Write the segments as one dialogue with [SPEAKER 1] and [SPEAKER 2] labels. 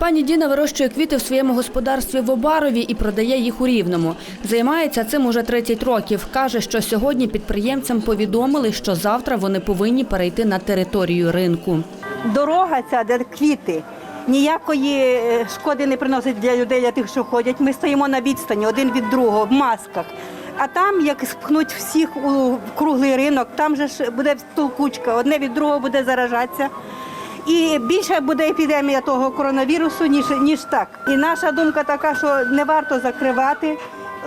[SPEAKER 1] Пані Діна вирощує квіти в своєму господарстві в Обарові і продає їх у Рівному. Займається цим уже 30 років. Каже, що сьогодні підприємцям повідомили, що завтра вони повинні перейти на територію ринку.
[SPEAKER 2] дорога ця, де квіти, ніякої е, шкоди не приносить для людей, для тих, що ходять. Ми стоїмо на відстані один від другого, в масках. А там, як спхнуть всіх у круглий ринок, там же ж буде толкучка, одне від другого буде заражатися. І більше буде епідемія того коронавірусу, ніж, ніж так. І наша думка така, що не варто закривати.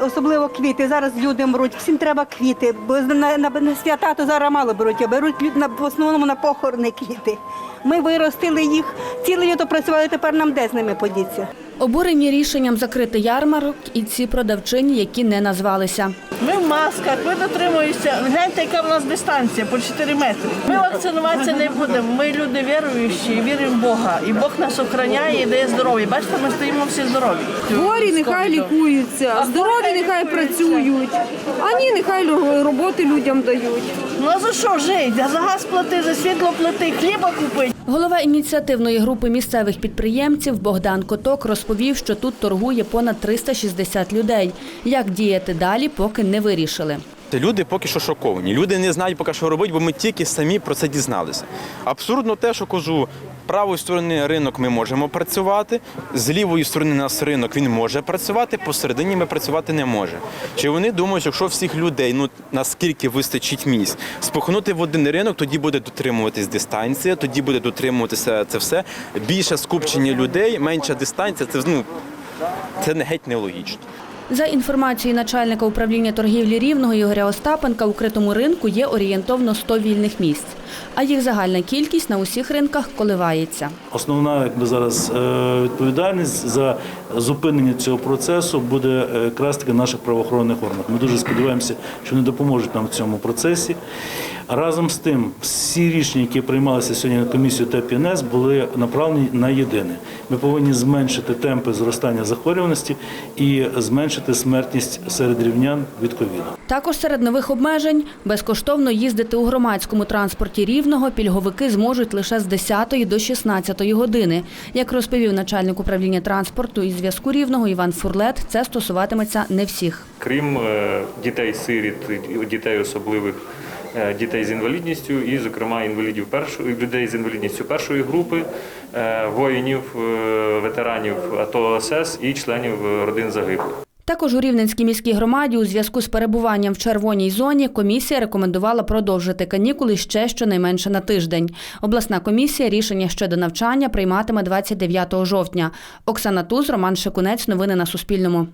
[SPEAKER 2] Особливо квіти. Зараз люди мруть, всім треба квіти, бо на, на, на свята то зараз мало беруть, а беруть на, в основному на похорони квіти. Ми виростили їх, ціле літо працювали, тепер нам де з ними подіться.
[SPEAKER 1] Обурені рішенням закрити ярмарок і ці продавчині, які не назвалися.
[SPEAKER 3] Ми в масках, ми дотримуємося. Гляньте, яка в нас дистанція по 4 метри. Ми вакцинуватися не будемо. Ми люди віруючі, віримо в Бога. І Бог нас охороняє і дає здоров'я. Бачите, ми стоїмо всі здорові.
[SPEAKER 4] Хворі нехай лікуються, здорові нехай працюють, а ні, нехай роботи людям дають.
[SPEAKER 3] Ну а за що жити? За газ плати, за світло плати, хліба купити.
[SPEAKER 1] Голова ініціативної групи місцевих підприємців Богдан Коток розповів, що тут торгує понад 360 людей. Як діяти далі, поки не вирішили.
[SPEAKER 5] Люди поки що шоковані. Люди не знають поки що робити, бо ми тільки самі про це дізналися. Абсурдно те, що кажу, правої сторони ринок ми можемо працювати, з лівої сторони нас ринок він може працювати, посередині ми працювати не може. Чи вони думають, якщо всіх людей, ну наскільки вистачить місць, спихнути в один ринок, тоді буде дотримуватись дистанція, тоді буде дотримуватися це все. Більше скупчення людей, менша дистанція, це ну це не геть нелогічно.
[SPEAKER 1] За інформацією начальника управління торгівлі Рівного Ігоря Остапенка, у критому ринку є орієнтовно 100 вільних місць, а їх загальна кількість на усіх ринках коливається.
[SPEAKER 6] Основна якби зараз е, відповідальність за зупинення цього процесу буде е, якраз таки наших правоохоронних органів. Ми дуже сподіваємося, що вони допоможуть нам в цьому процесі. Разом з тим, всі рішення, які приймалися сьогодні на комісію ТПНС, були направлені на єдине. Ми повинні зменшити темпи зростання захворюваності і зменшити смертність серед рівнян від ковіду.
[SPEAKER 1] Також серед нових обмежень безкоштовно їздити у громадському транспорті Рівного пільговики зможуть лише з 10 до 16 години. Як розповів начальник управління транспорту і зв'язку Рівного Іван Фурлет, це стосуватиметься не всіх.
[SPEAKER 7] крім е, дітей-сиріт, дітей особливих, е, дітей з інвалідністю, і, зокрема, інвалідів першої людей з інвалідністю першої групи, е, воїнів, ветеранів АТО ОСС і членів родин загиблих.
[SPEAKER 1] Також у Рівненській міській громаді у зв'язку з перебуванням в червоній зоні комісія рекомендувала продовжити канікули ще щонайменше на тиждень. Обласна комісія рішення щодо навчання прийматиме 29 жовтня. Оксана Туз, Роман Шикунець. Новини на Суспільному.